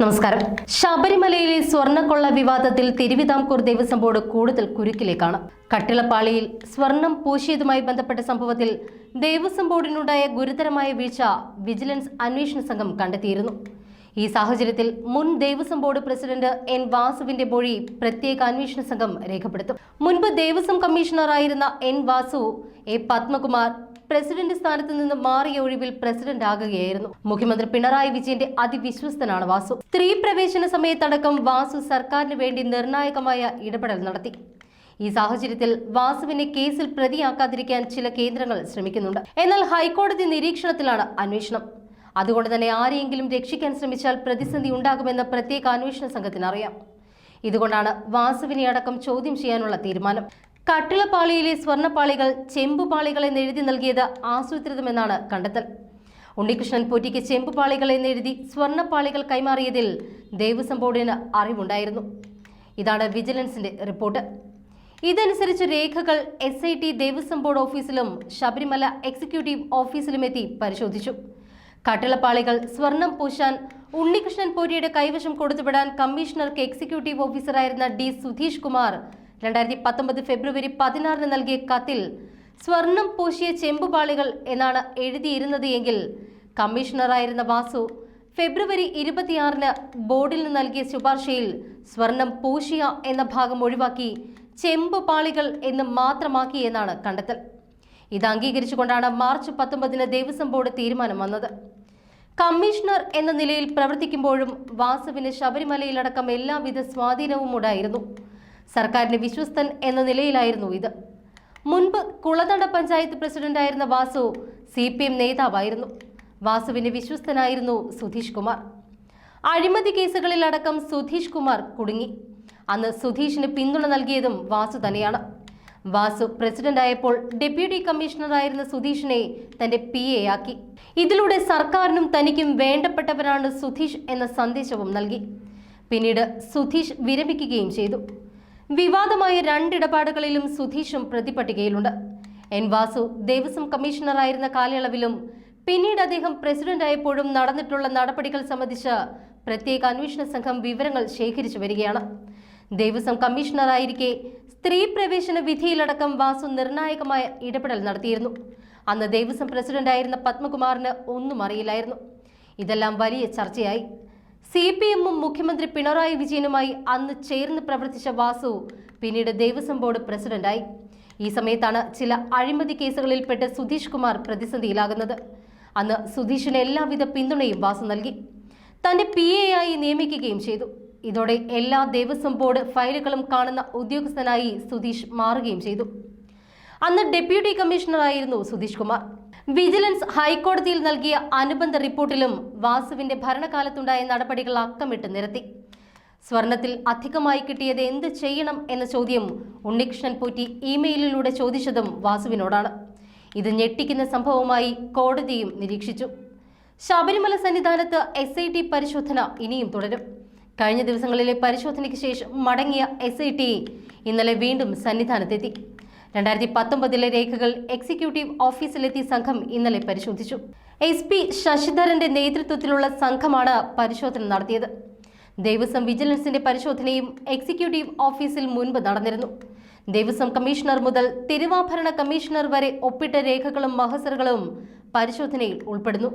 നമസ്കാരം. ശബരിമലയിലെ സ്വർണക്കൊള്ള വിവാദത്തിൽ തിരുവിതാംകൂർ ദേവസ്വം ബോർഡ് കൂടുതൽ കുരുക്കിലേക്കാണ്. കട്ടിളപ്പാളിയിൽ സ്വർണം പൂശിയതുമായി ബന്ധപ്പെട്ട സംഭവത്തിൽ ദേവസ്വം ബോർഡിനുണ്ടായ ഗുരുതരമായ വീഴ്ച വിജിലൻസ് അന്വേഷണ സംഘം കണ്ടെത്തിയിരുന്നു. ഈ സാഹചര്യത്തിൽ മുൻ ദേവസ്വം ബോർഡ് പ്രസിഡന്റ് എൻ വാസുവിന്റെ മൊഴി പ്രത്യേക അന്വേഷണ സംഘം രേഖപ്പെടുത്തും. മുൻപ് Devaswom കമ്മീഷണറായിരുന്ന N Vasu A Padmakumar president സ്ഥാനത്ത് നിന്ന് മാറിയ ഒഴിവിൽ പ്രസിഡന്റ് ആകുകയായിരുന്നു. മുഖ്യമന്ത്രി പിണറായി വിജയന്റെ അതിവിശ്വസ്തനാണ് വാസു. സ്ത്രീ പ്രവേശന സമയത്തടക്കം വാസു സർക്കാരിന് വേണ്ടി നിർണായകമായ ഇടപെടൽ നടത്തി. ഈ സാഹചര്യത്തിൽ വാസുവിനെ കേസിൽ പ്രതിയാക്കാതിരിക്കാൻ ചില കേന്ദ്രങ്ങൾ ശ്രമിക്കുന്നുണ്ട്. എന്നാൽ ഹൈക്കോടതി നിരീക്ഷണത്തിലാണ് അന്വേഷണം. അതുകൊണ്ട് തന്നെ ആരെയെങ്കിലും രക്ഷിക്കാൻ ശ്രമിച്ചാൽ പ്രതിസന്ധി ഉണ്ടാകുമെന്ന് പ്രത്യേക അന്വേഷണ സംഘത്തിനറിയാം. ഇതുകൊണ്ടാണ് വാസുവിനെ അടക്കം ചോദ്യം ചെയ്യാനുള്ള തീരുമാനം. കട്ടിളപ്പാളിയിലെ സ്വർണപ്പാളികൾ ചെമ്പുപാളികൾ എന്നെഴുതി നൽകിയത് ആസൂത്രിതമെന്നാണ് കണ്ടെത്തൽ. ഉണ്ണികൃഷ്ണൻ പൊറ്റിക്ക് ചെമ്പുപാളികൾ എന്നെഴുതി സ്വർണപ്പാളികൾ കൈമാറിയതിൽ ദേവസ്വം ബോർഡിന് അറിവുണ്ടായിരുന്നു. ഇതാണ് വിജിലൻസിന്റെ റിപ്പോർട്ട്. ഇതനുസരിച്ച് രേഖകൾ S I T Devaswom board ഓഫീസിലും ശബരിമല എക്സിക്യൂട്ടീവ് ഓഫീസിലും എത്തി പരിശോധിച്ചു. കട്ടിളപ്പാളികൾ സ്വർണം പൂശാൻ ഉണ്ണികൃഷ്ണൻ പോരിയുടെ കൈവശം കൊടുത്തുവിടാൻ കമ്മീഷണർക്ക് എക്സിക്യൂട്ടീവ് ഓഫീസറായിരുന്ന ഡി സുധീഷ് കുമാർ രണ്ടായിരത്തി പത്തൊമ്പത് ഫെബ്രുവരി പതിനാറിന് നൽകിയ കത്തിൽ സ്വർണം പൂശിയ ചെമ്പുപാളികൾ എന്നാണ് എഴുതിയിരുന്നത് എങ്കിൽ കമ്മീഷണറായിരുന്ന വാസു ഫെബ്രുവരി ഇരുപത്തിയാറിന് ബോർഡിൽ നിന്ന് നൽകിയ ശുപാർശയിൽ സ്വർണം പൂശിയ എന്ന ഭാഗം ഒഴിവാക്കി ചെമ്പുപാളികൾ എന്ന് മാത്രമാക്കി എന്നാണ് കണ്ടെത്തൽ. ഇത് അംഗീകരിച്ചുകൊണ്ടാണ് മാർച്ച് പത്തൊമ്പതിന് ദേവസ്വം ബോർഡ് തീരുമാനം വന്നത്. കമ്മീഷണർ എന്ന നിലയിൽ പ്രവർത്തിക്കുമ്പോഴും വാസുവിന് ശബരിമലയിലടക്കം എല്ലാവിധ സ്വാധീനവും ഉണ്ടായിരുന്നു. സർക്കാരിന്റെ വിശ്വസ്തൻ എന്ന നിലയിലായിരുന്നു ഇത്. മുൻപ് കുളനട പഞ്ചായത്ത് പ്രസിഡന്റ് ആയിരുന്ന വാസു സി പി എം നേതാവായിരുന്നു. വാസുവിന്റെ വിശ്വസ്തനായിരുന്നു സുധീഷ് കുമാർ. അഴിമതി കേസുകളിൽ അടക്കം സുധീഷ് കുമാർ കുടുങ്ങി. അന്ന് സുധീഷിന് പിന്തുണ നൽകിയതും വാസു തന്നെയാണ്. വാസു പ്രസിഡന്റ് ആയപ്പോൾ ഡെപ്യൂട്ടി കമ്മീഷണറായിരുന്ന സുധീഷിനെ തന്റെ പി എ ആക്കി. ഇതിലൂടെ സർക്കാരിനും തനിക്കും വേണ്ടപ്പെട്ടവരാണ് സുധീഷ് എന്ന സന്ദേശവും നൽകി. പിന്നീട് സുധീഷ് വിരമിക്കുകയും ചെയ്തു. വിവാദമായ രണ്ടിടപാടുകളിലും സുധീഷും പ്രതിപട്ടികയിലുണ്ട്. എൻ വാസു ദേവസ്വം കമ്മീഷണറായിരുന്ന കാലയളവിലും പിന്നീട് അദ്ദേഹം പ്രസിഡന്റായപ്പോഴും നടന്നിട്ടുള്ള നടപടികൾ സംബന്ധിച്ച് പ്രത്യേക അന്വേഷണ സംഘം വിവരങ്ങൾ ശേഖരിച്ചു വരികയാണ്. ദേവസ്വം കമ്മീഷണറായിരിക്കെ സ്ത്രീ പ്രവേശന വിധിയിലടക്കം വാസു നിർണായകമായ ഇടപെടൽ നടത്തിയിരുന്നു. അന്ന് ദേവസ്വം പ്രസിഡന്റായിരുന്ന പത്മകുമാറിന് ഒന്നും അറിയില്ലായിരുന്നു. ഇതെല്ലാം വലിയ ചർച്ചയായി. സി പി എമ്മും മുഖ്യമന്ത്രി പിണറായി വിജയനുമായി അന്ന് ചേർന്ന് പ്രവർത്തിച്ച വാസു പിന്നീട് ദേവസ്വം ബോർഡ് പ്രസിഡന്റായി. ഈ സമയത്താണ് ചില അഴിമതി കേസുകളിൽപ്പെട്ട് സുധീഷ് കുമാർ പ്രതിസന്ധിയിലാകുന്നത്. അന്ന് സുധീഷിന് എല്ലാവിധ പിന്തുണയും വാസു നൽകി. തന്റെ പി എ ആയി നിയമിക്കുകയും ചെയ്തു. ഇതോടെ എല്ലാ ദേവസ്വം ബോർഡ് ഫയലുകളും കാണുന്ന ഉദ്യോഗസ്ഥനായി സുധീഷ് മാറുകയും ചെയ്തു. അന്ന് ഡെപ്യൂട്ടി കമ്മീഷണറായിരുന്നു സുധീഷ് കുമാർ. വിജിലൻസ് ഹൈക്കോടതിയിൽ നൽകിയ അനുബന്ധ റിപ്പോർട്ടിലും വാസുവിന്റെ ഭരണകാലത്തുണ്ടായ നടപടികൾ അക്കമിട്ട് നിരത്തി. സ്വർണത്തിൽ അധികമായി കിട്ടിയത് എന്ത് ചെയ്യണം എന്ന ചോദ്യം ഉണ്ണികൃഷ്ണൻ പൂറ്റി ഇമെയിലിലൂടെ ചോദിച്ചതും വാസുവിനോടാണ്. ഇത് ഞെട്ടിക്കുന്ന സംഭവമായി കോടതിയും നിരീക്ഷിച്ചു. ശബരിമല സന്നിധാനത്ത് എസ് ഐ ടി പരിശോധന ഇനിയും തുടരും. കഴിഞ്ഞ ദിവസങ്ങളിലെ പരിശോധനയ്ക്ക് ശേഷം മടങ്ങിയ എസ് ഐ ടി ഇന്നലെ വീണ്ടും സന്നിധാനത്തെത്തി. രണ്ടായിരത്തി പത്തൊമ്പതിലെ രേഖകൾ എക്സിക്യൂട്ടീവ് ഓഫീസിലെത്തിയ സംഘം ഇന്നലെ പരിശോധിച്ചു. എസ് പി ശശിധരന്റെ നേതൃത്വത്തിലുള്ള സംഘമാണ് പരിശോധന നടത്തിയത്. ദേവസ്വം വിജിലൻസിന്റെ പരിശോധനയും എക്സിക്യൂട്ടീവ് ഓഫീസിൽ മുൻപ് നടന്നിരുന്നു. ദേവസ്വം കമ്മീഷണർ മുതൽ തിരുവാഭരണ കമ്മീഷണർ വരെ ഒപ്പിട്ട രേഖകളും മഹസറുകളും പരിശോധനയിൽ ഉൾപ്പെടുന്നു.